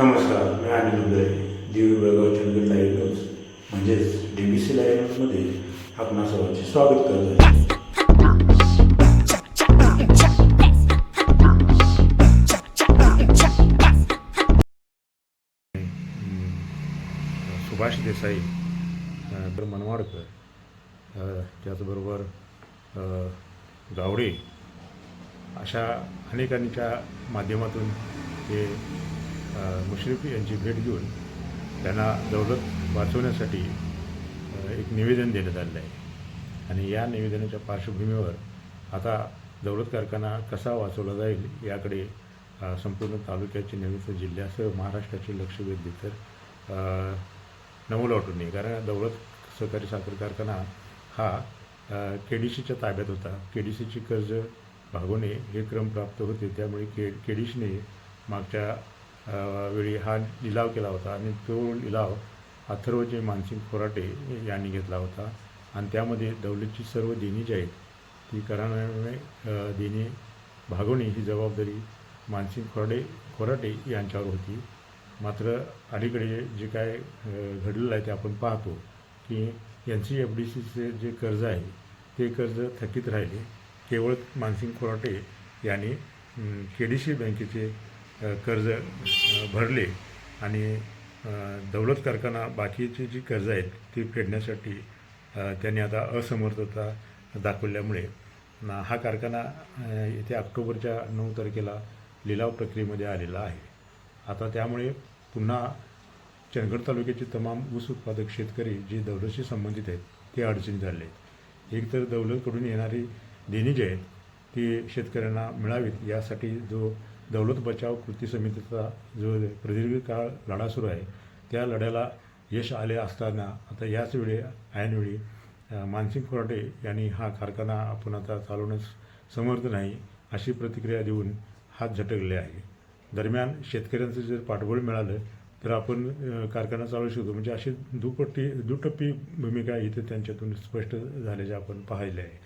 नमस्कार मी Anil Uday Divi Belgaum Chandgad live news म्हणजेच डी बी सी लाईव्ह न्यूजमध्ये आपणा सर्वांचे स्वागत करत आहे. सुभाष देसाई तर मनवाडकर त्याचबरोबर गावडे अशा अनेकांच्या माध्यमातून ते मुश्रीफ यांची भेट घेऊन त्यांना दौलत वाचवण्यासाठी एक निवेदन देण्यात आलेलं आहे. आणि या निवेदनाच्या पार्श्वभूमीवर आता दौलत कारखाना कसा वाचवला जाईल याकडे संपूर्ण तालुक्याचे नवीन जिल्ह्यासह महाराष्ट्राचे लक्ष वेधले तर अ, वाटून नाही. कारण दौलत सहकारी साखर कारखाना हा के डी सीच्या ताब्यात होता. के डी सीची कर्ज भागवणे हे क्रम प्राप्त होते. त्यामुळे के के डी सीने मागच्या वेळी हा लिलाव केला होता आणि तो लिलाव अथर्वचे मानसिंग खोराटे यांनी घेतला होता. आणि त्यामध्ये दौलतची सर्व देणी जी आहेत ती कराराने देणे भागवणे ही जबाबदारी मानसिंग खोराडे खोराटे यांच्यावर होती. मात्र अलीकडे जे काय घडलेलं आहे ते आपण पाहतो की एन सी एफ डी सीचे जे कर्ज आहे ते कर्ज थकीत राहिले. केवळ मानसिंग खोराटे यांनी के डी सी बँकेचे कर्ज भरले आणि दौलत कारखाना बाकीची जी कर्ज आहेत ती फेडण्यासाठी त्यांनी आता असमर्थता दाखवल्यामुळे हा कारखाना येथे ऑक्टोबरच्या नऊ तारखेला लिलाव प्रक्रियेमध्ये आलेला आहे. आता त्यामुळे पुन्हा चंदगड तालुक्याचे तमाम ऊस उत्पादक शेतकरी जे दौलतशी संबंधित आहेत ते अडचणी झाले आहेत. एक तर दौलतकडून येणारी देणी जी आहेत ती शेतकऱ्यांना मिळावीत यासाठी जो दौलत बचाव कृती समितीचा जो प्रदीर्घ काळ लढा सुरू आहे त्या लढ्याला यश आले असताना आता याच वेळी ऐनवेळी मानसिंग खोराटे यांनी हा कारखाना आपण आता चालवण्यास समर्थ नाही अशी प्रतिक्रिया देऊन हात झटकले आहे. दरम्यान शेतकऱ्यांचं जर पाठबळ मिळालं तर आपण कारखाना चालवू शकतो. म्हणजे अशी दुपट्टी दुटप्पी भूमिका इथे त्यांच्यातून स्पष्ट झाल्याचे आपण पाहिले आहे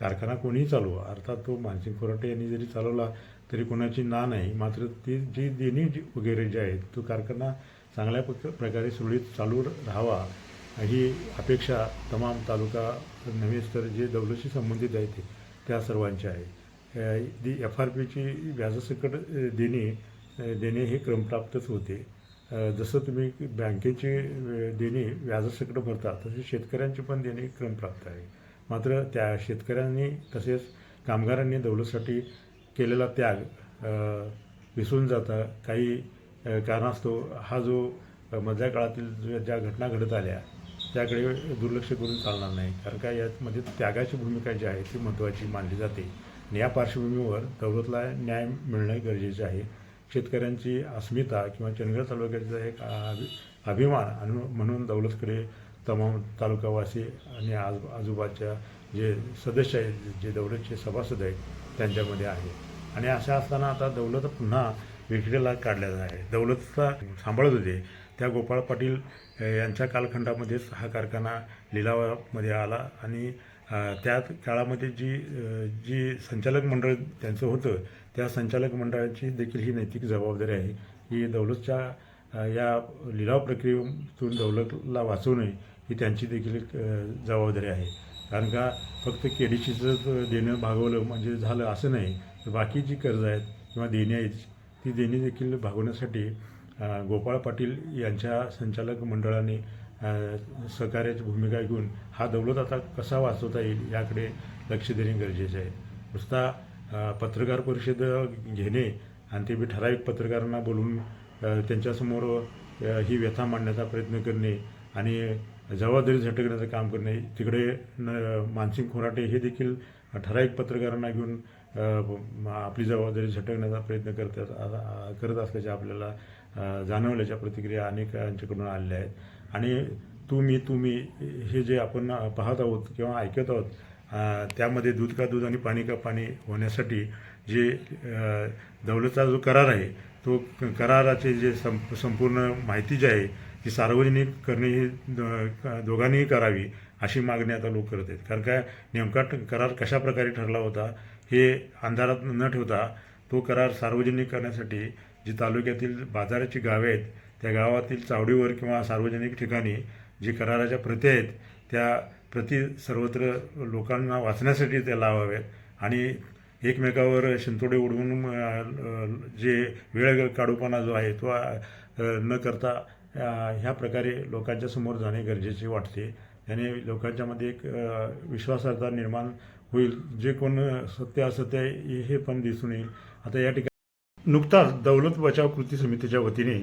कारखाना कोणीही चालवा अर्थात तो मानसिंग खोराटे यांनी जरी चालवला तरी कोणाची ना नाही मात्र ती जी देणी जी वगैरे जे आहेत तो कारखाना चांगल्या प्रकारे सुरळीत चालू राहावा ही अपेक्षा तमाम तालुका नव्हेच तर जे दौलतशी संबंधित आहेत ते त्या सर्वांची आहे. दी एफ आर पीची व्याजसकट देणे देणे हे क्रमप्राप्तच होते. जसं तुम्ही बँकेचे देणे व्याजसकट भरता तसे शेतकऱ्यांचे पण देणे क्रमप्राप्त आहे. मात्र त्या शेतकऱ्यांनी तसेच कामगारांनी दौलतसाठी केलेला त्याग विसरून जाता काही कारणास्तव हा जो मधल्या काळातील ज्या घटना घडत आल्या त्याकडे दुर्लक्ष करून चालणार नाही. कारण का यामध्ये त्यागाची भूमिका जी आहे ती महत्त्वाची मानली जाते. आणि या पार्श्वभूमीवर दौलतला न्याय मिळणे गरजेचे आहे. शेतकऱ्यांची अस्मिता किंवा चंदगड तालुक्याचा एक अभिमान आणि म्हणून दौलतकडे तमाम तालुकावासी आणि आज आजूबाजूच्या जे सदस्य आहेत जे दौलतचे सभासद आहेत त्यांच्यामध्ये आहे. आणि असं असताना आता दौलत पुन्हा विक्रीला काढल्या आहे. दौलतचा सांभाळत होते. त्या गोपाळ पाटील यांच्या कालखंडामध्येच हा कारखाना लिलावामध्ये आला आणि त्या काळामध्ये जी जी संचालक मंडळ त्यांचं होतं त्या संचालक मंडळाची देखील ही नैतिक जबाबदारी आहे. की दौलतच्या या लिलाव प्रक्रियेतून दौलतला वाचवणे ही त्यांची देखील एक जबाबदारी आहे. कारण का फक्त के डी सीचं देणं भागवलं म्हणजे झालं असं नाही. बाकी जी कर्ज आहेत किंवा देणी आहेत ती देणी देखील भागवण्यासाठी गोपाळ पाटील यांच्या संचालक मंडळाने सहकार्याची भूमिका घेऊन हा दौलत आता कसा वाचवता येईल याकडे लक्ष देणे गरजेचे आहे. नुसता पत्रकार परिषद घेणे आणि ते बी ठराविक पत्रकारांना बोलून त्यांच्यासमोर ही व्यथा मांडण्याचा प्रयत्न करणे आणि जबाबदारी झटकण्याचं काम करणे तिकडे न मानसिंग खोराटे हे देखील ठराविक पत्रकारांना घेऊन आपली जबाबदारी झटकण्याचा प्रयत्न करत करत असल्याच्या आपल्याला जाणवल्याच्या प्रतिक्रिया अनेकांच्याकडून आलेल्या आहेत. आणि तुम्ही तुम्ही हे जे आपण पाहत आहोत किंवा ऐकत आहोत त्यामध्ये दूध का दूध आणि पाणी का पाणी होण्यासाठी जे दौलतचा जो करार आहे तो क- कराराचे जे सं संपूर्ण माहिती जी आहे ती सार्वजनिक करणे ही दोघांनीही करावी अशी मागणी आता लोक करत आहेत. कारण काय नेमका ट- करार कशा प्रकारे ठरला होता हे अंधारात न ठेवता तो करार सार्वजनिक करण्यासाठी जी तालुक्यातील बाजाराची गावे आहेत त्या गावातील चावडीवर किंवा सार्वजनिक ठिकाणी जी कराराच्या प्रती आहेत त्या प्रती सर्वत्र लोकांना वाचण्यासाठी त्या लावाव्यात आणि एकमेकावर शिंतोडे उडवून जे वेळ काढूपणा जो आहे तो न करता ह्या प्रकारे लोकांच्या समोर जाणे गरजेचे वाटते. त्याने लोकांच्यामध्ये एक अ, विश्वासार्हता निर्माण होईल जे कोण सत्य असत्य हे पण दिसून येईल. आता या ठिकाणी नुकताच दौलत बचाव कृती समितीच्या वतीने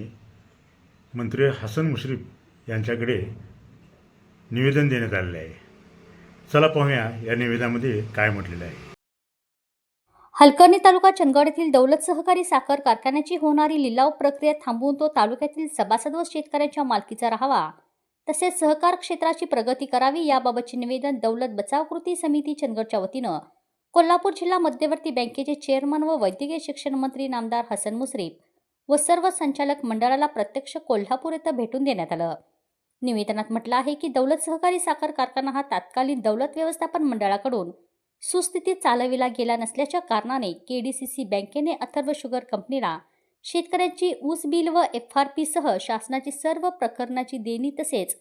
मंत्री हसन मुश्रीफ यांच्याकडे निवेदन देण्यात आलेले आहे. चला पाहूया या निवेदनामध्ये काय म्हटलेलं आहे. हलकर्णी तालुका चंदगड येथील दौलत सहकारी साखर कारखान्याची होणारी लिलाव प्रक्रिया थांबवून तो तालुक्यातील सभासद व शेतकऱ्यांच्या मालकीचा राहावा. तसेच सहकार क्षेत्राची प्रगती करावी याबाबतचे निवेदन दौलत बचाव कृती समिती चंदगडच्या वतीनं कोल्हापूर जिल्हा मध्यवर्ती बँकेचे चेअरमन व वैद्यकीय शिक्षण मंत्री नामदार हसन मुश्रीफ व सर्व संचालक मंडळाला प्रत्यक्ष कोल्हापूर येथे भेटून देण्यात आलं. निवेदनात म्हटलं आहे की दौलत सहकारी साखर कारखाना हा तात्कालीन दौलत व्यवस्थापन मंडळाकडून सुस्थितीत चालविला गेला नसल्याच्या कारणाने केडीसीसी बँकेने अथर्व शुगर कंपनीला शेतकऱ्यांची ऊस बिल व एफ आर पीसह शासनाची सर्व प्रकरणाची देणी तसेच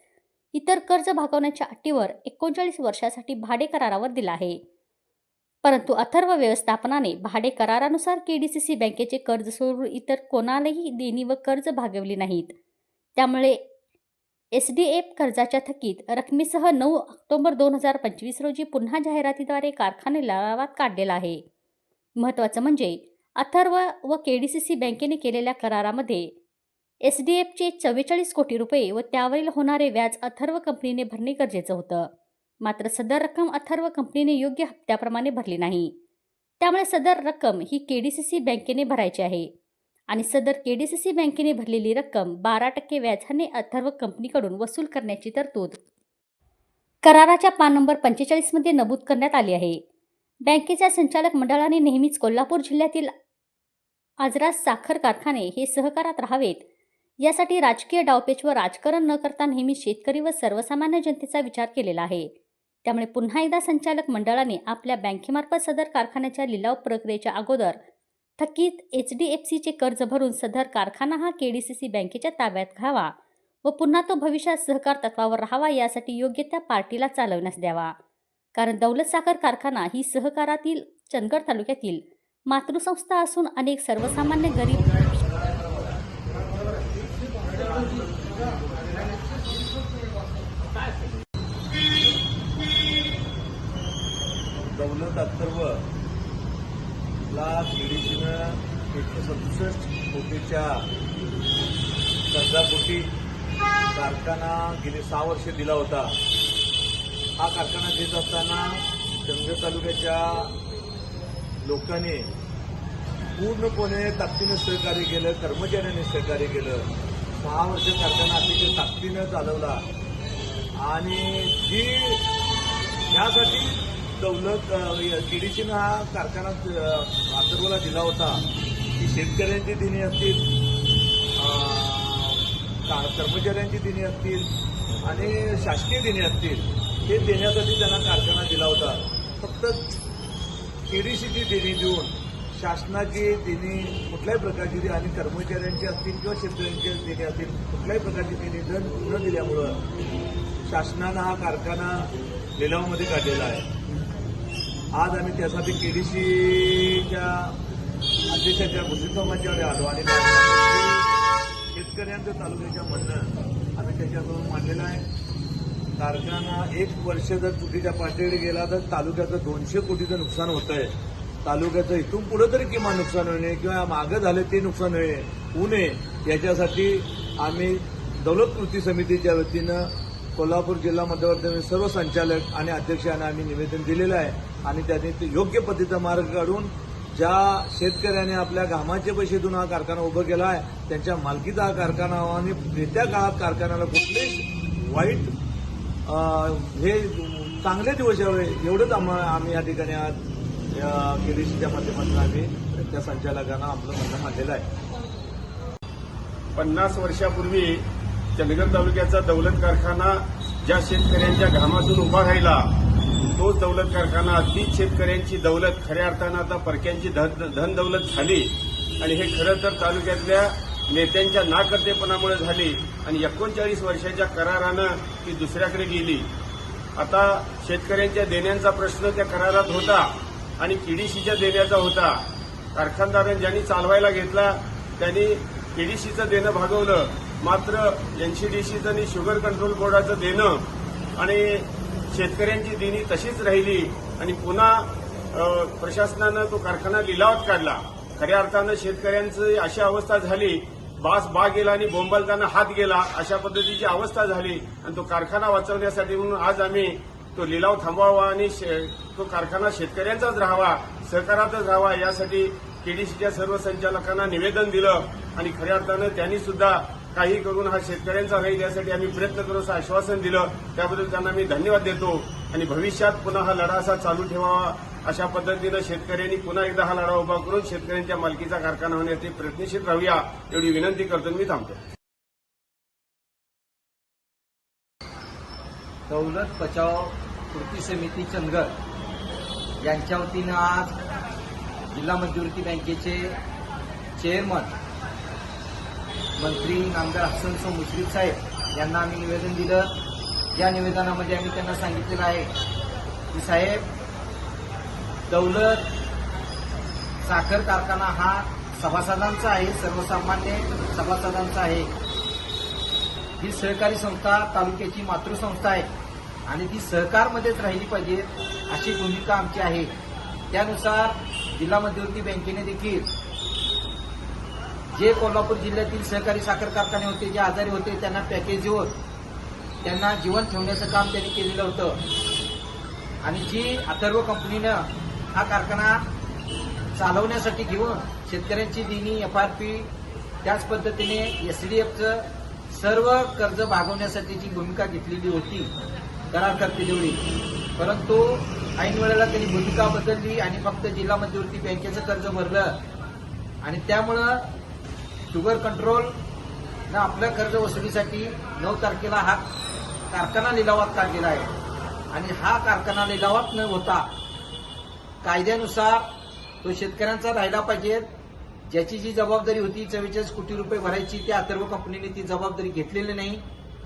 इतर कर्ज भागवण्याच्या अटीवर एकोणचाळीस वर्षासाठी भाडे करारावर दिला आहे. परंतु अथर्व व्यवस्थापनाने भाडे करारानुसार सी बँकेचे कर्ज सोडून इतर कोणालाही देणी व कर्ज भागवली नाहीत. त्यामुळे एस डी एफ कर्जाच्या थकीत रकमेसह नऊ ऑक्टोबर दोन हजार पंचवीस रोजी पुन्हा जाहिरातीद्वारे कारखाने लावात काढलेला आहे. महत्त्वाचं म्हणजे अथर्व व के डी सी सी बँकेने केलेल्या करारामध्ये एस डी एफचे चव्वेचाळीस कोटी रुपये व त्यावरील होणारे व्याज अथर्व कंपनीने भरणे गरजेचं होतं. मात्र सदर रक्कम अथर्व कंपनीने योग्य हप्त्याप्रमाणे भरली नाही. त्यामुळे सदर रक्कम ही के डी सी सी बँकेने भरायची आहे आणि सदर के डी सी सी बँकेने भरलेली रक्कम बारा टक्के व्याजाने अथर्व कंपनीकडून वसूल करण्याची तरतूद कराराच्या पान नंबर पंचेचाळीसमध्ये नमूद करण्यात आली आहे. बँकेच्या संचालक मंडळाने नेहमीच कोल्हापूर जिल्ह्यातील आजरास साखर कारखाने हे सहकारात राहावेत. यासाठी राजकीय डावपेच व राजकारण न करता नेहमी शेतकरी व सर्वसामान्य जनतेचा विचार केलेला आहे. त्यामुळे पुन्हा एकदा संचालक मंडळाने आपल्या बँकेमार्फत सदर कारखान्याच्या लिलाव प्रक्रियेच्या अगोदर थकीत एच डी एफ सीचे कर्ज भरून सदर कारखाना हा के डी सी सी बँकेच्या ताब्यात घ्यावा व पुन्हा तो भविष्यात सहकार तत्वावर राहावा यासाठी योग्य त्या पार्टीला चालवण्यास द्यावा. कारण दौलत साखर कारखाना ही सहकारातील चंदगड तालुक्यातील मातृसंस्था असून अनेक सर्वसामान्य गरीब दौलत अथर्व ला केडीसीनं एकशे सदुसष्ट कोटीच्या कर्जापोटी कारखाना गेले सहा वर्षे दिला होता. हा कारखाना घेत असताना चंद्र तालुक्याच्या लोकांनी पूर्णपणे ताकदीनं सहकार्य केलं कर्मचाऱ्यांनी सहकार्य केलं. सहा वर्ष कारखाना अतिशय ताकदीनं चालवला. आणि जी ह्यासाठी दौलत केडीसीनं हा कारखाना अ, दिला होता. की शेतकऱ्यांची दिणी असतील का- कर्मचाऱ्यांची दिणी असतील आणि शासकीय दिनी असतील हे देण्यासाठी त्यांना कारखाना दिला होता. फक्त केडीसीची देणी देऊन शासनाची देणी कुठल्याही प्रकारची दे- आणि कर्मचाऱ्यांची असतील किंवा शेतकऱ्यांची देणी असतील कुठल्याही प्रकारची देणी धन न दिल्यामुळं शासनानं हा कारखाना लिलावामध्ये काढलेला आहे. आज आम्ही त्यासाठी केडीसीच्या अध्यक्षाच्या बुद्धिसमाजावर आलो आणि शेतकऱ्यांचं तालुक्याच्या म्हणणं आम्ही त्याच्याकडून मांडलेलं आहे. कारखाना एक वर्ष जर चुकीच्या पातळीवर गेला तर तालुक्याचं दोनशे कोटीचं नुकसान होत आहे तालुक्याचं इथून पुढं तरी किमान नुकसान होणे किंवा मागं झालं ते नुकसान होणे होऊ नये. याच्यासाठी आम्ही दौलत कृती समितीच्या वतीनं कोल्हापूर जिल्हा मध्यवर्ती सर्व संचालक आणि अध्यक्षांना आम्ही निवेदन दिलेलं आहे आणि त्यांनी ते योग्य पद्धतीचा मार्ग काढून ज्या शेतकऱ्याने आपल्या घामाचे पैसे देऊन हा कारखाना उभं केला आहे त्यांच्या मालकीचा हा कारखाना आणि येत्या काळात कारखान्याला कुठलेच वाईट हे चांगले दिवस यावे एवढंच आम्हा आम्ही या ठिकाणी आज केडीसीच्या माध्यमातून आम्ही त्या संचालकांना आपलं म्हणणं मांडलेलं आहे. पन्नास वर्षापूर्वी चंदगड तालुक्याचा दौलत कारखाना ज्या शेतकऱ्यांच्या घामातून उभा राहिला तोच दौलत कारखाना तीच शेतकऱ्यांची दौलत खऱ्या अर्थानं आता परक्यांची धन धन दौलत झाली. आणि हे खरं तर तालुक्यातल्या नेत्यांच्या नाकर्तेपणामुळे झाली आणि एकोणचाळीस वर्षाच्या करारानं ती दुसऱ्याकडे गेली. आता शेतकऱ्यांच्या देण्यांचा प्रश्न त्या करारात होता आणि केडीसीच्या देण्याचा होता. कारखानदारांनी ज्यांनी चालवायला घेतला त्यांनी केडीसीचं देणं भागवलं. मात्र एनसीडीसीचं आणि शुगर कंट्रोल बोर्डाचं देणं आणि शेतकऱ्यांची देणी तशीच राहिली आणि पुन्हा प्रशासनानं तो कारखाना लिलावात काढला. खऱ्या अर्थानं शेतकऱ्यांची अशी अवस्था झाली. बास बा गेला आणि बोंबलताना हात गेला अशा पद्धतीची अवस्था झाली. आणि तो कारखाना वाचवण्यासाठी म्हणून आज आम्ही तो लिलाव थांबवावा आणि शे- तो कारखाना शेतकऱ्यांचाच राहावा सहकारातच राहावा यासाठी केडीसीच्या सर्व संचालकांना निवेदन दिलं. आणि खऱ्या अर्थानं त्यांनी सुद्धा काही करून हा शेतकऱ्यांचा राहील यासाठी आम्ही प्रयत्न करू असं आश्वासन दिलं. त्याबद्दल त्यांना मी धन्यवाद देतो. आणि भविष्यात पुन्हा हा लढा असा चालू ठेवावा अशा पद्धतीनं शेतकऱ्यांनी पुन्हा एकदा हा लढा उभा करून शेतकऱ्यांच्या मालकीचा कारखाना होण्यासाठी प्रयत्नशील राहूया एवढी विनंती करतो मी थांबतो. दौलत बचाव कृती समिती चंदगड यांच्या वतीनं आज जिल्हा मध्यवर्ती बँकेचे चेअरमन मंत्री नामदार हसन मुश्रीफ साहेब यांना आम्ही निवेदन दिलं. या निवेदनामध्ये आम्ही त्यांना सांगितलेलं आहे की साहेब दौलत साखर कारखाना हा सभासदांचा आहे सर्वसामान्य सभासदांचा आहे. ही सहकारी संस्था तालुक्याची मातृसंस्था आहे आणि ती सहकारमध्येच राहिली पाहिजे अशी भूमिका आमची आहे. त्यानुसार जिल्हा मध्यवर्ती बँकेने देखील जे कोल्हापूर जिल्ह्यातील सहकारी साखर कारखाने होते जे आजारी होते त्यांना पॅकेज देऊन त्यांना जीवन ठेवण्याचं काम त्यांनी केलेलं होतं. आणि जी अथर्व कंपनीनं हा कारखाना चालवण्यासाठी घेऊन शेतकऱ्यांची देणी एफआरपी त्याच पद्धतीने एसडीएफचं सर्व कर्ज भागवण्यासाठीची भूमिका घेतलेली होती करारकर्ते जेवढी परंतु ऐन वेळेला त्यांनी भूमिका बदलली आणि फक्त जिल्हा मध्यवर्ती बँकेचं कर्ज भरलं. आणि त्यामुळं शुगर कंट्रोल न आपल्या कर्ज वसुलीसाठी नऊ तारखेला हा कारखाना लिलावात काढलेला आहे. आणि हा कारखाना लिलावात न होता कायद्यानुसार तो शेतकऱ्यांचा राहिला पाहिजे. ज्याची जी जबाबदारी होती चव्वेचाळीस कोटी रुपये भरायची त्या अथर्व कंपनीने ती जबाबदारी घेतलेली नाही.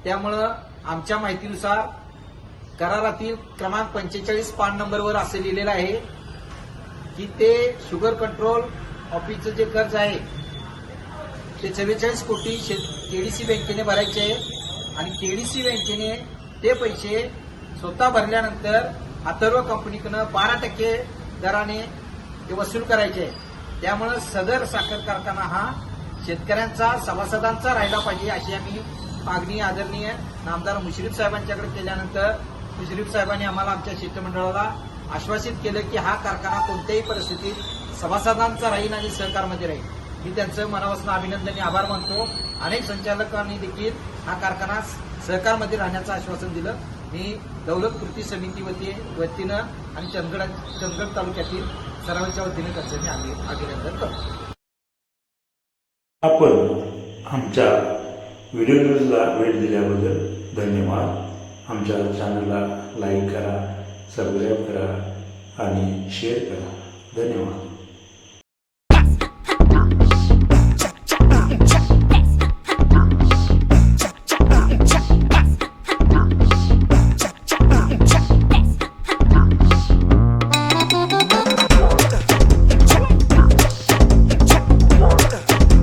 त्यामुळं आमच्या माहितीनुसार करारातील क्रमांक पंचेचाळीस पान नंबरवर असं लिहिलेलं आहे की ते शुगर कंट्रोल ऑफिसचं जे कर्ज आहे ते चव्वेचाळीस कोटी केडीसी बँकेने भरायचे आहे. आणि केडीसी बँकेने ते पैसे स्वतः भरल्यानंतर अथर्व कंपनीकडनं बारा टक्के दराने ते वसूल करायचे. आहे त्यामुळं सदर साखर कारखाना हा शेतकऱ्यांचा सभासदांचा राहिला पाहिजे अशी आम्ही मागणी आदरणीय नामदार मुश्रीफ साहेबांच्याकडे केल्यानंतर मुश्रीफ साहेबांनी आम्हाला आमच्या शिष्टमंडळाला आश्वासित केलं की हा कारखाना कोणत्याही परिस्थितीत सभासदांचा राहील आणि सहकारमध्ये राहील. मी त्यांचं मनापासून अभिनंदन आणि आभार मानतो. अनेक संचालकांनी देखील हा कारखाना सहकारमध्ये राहण्याचं आश्वासन दिलं. मी दौलत कृती समिती वती वतीनं आणि चंदगड चंदगड तालुक्यातील सरावाच्या वतीनं त्यांचं मी अभिनंदन करतो. आपण आमच्या व्हिडिओ न्यूजला वेळ दिल्याबद्दल धन्यवाद. आमच्या चॅनलला लाईक करा सबस्क्राईब करा आणि शेअर करा. धन्यवाद.